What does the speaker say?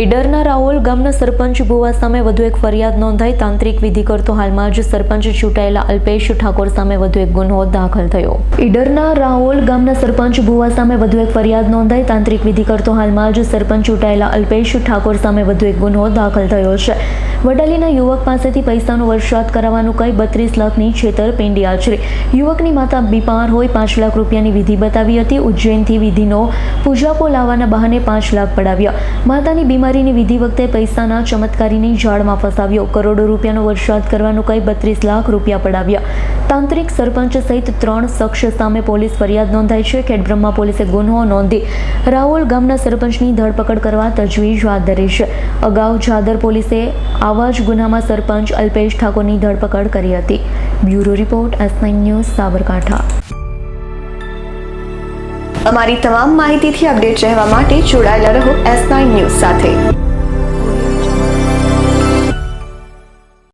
ઈડરના રાહુલ ગામના સરપંચ ભુવા સામે વધુ એક ફરિયાદ નોંધાઈ. તાંત્રિક વિધિ કરતો હાલમાં જ સરપંચ ચૂંટાયેલા અલ્પેશ ઠાકોર સામે વધુ એક ગુનો દાખલ થયો. ઈડરના રાહુલ ગામના સરપંચ ભુવા સામે વધુ એક ફરિયાદ નોંધાઈ. તાંત્રિક વિધિ કરતો હાલમાં જ સરપંચ ચૂંટાયેલા અલ્પેશ ઠાકોર સામે વધુ એક ગુનો દાખલ થયો છે. વડાલીના યુવક પાસેથી પૈસાનો વરસાદ કરાવવાનું કહી બત્રીસ લાખની છેતરપિંડી આચરી. યુવકની માતા બીમાર હોય પાંચ લાખ રૂપિયાની વિધિ બતાવી હતી. ઉજ્જૈનથી વિધિનો પૂજાપો લાવવાના બહાને પાંચ લાખ પડાવ્યા. માતાની બીમારીની વિધિ વખતે પૈસાના ચમત્કારીની જાળમાં ફસાવ્યો. કરોડો રૂપિયાનો વરસાદ કરવાનું કહી બત્રીસ લાખ રૂપિયા પડાવ્યા. તાંત્રિક સરપંચ સહિત ત્રણ શખ્સ સામે પોલીસ ફરિયાદ નોંધાઈ છે. ખેડબ્રહ્મા પોલીસે ગુનો નોંધી રાહુલ ગામના સરપંચની ધરપકડ કરવા તજવીજ હાથ ધરી છે. અગાઉ જાદર પોલીસે આવા જ ગુનામાં સરપંચ અલ્પેશ ઠાકોરની ધરપકડ કરી હતી. Bureau report, S news, Sabarkantha. અમારી તમામ માહિતીથી અપડેટ રહેવા માટે જોડાયેલા રહો એસ ન્યૂઝ સાથે.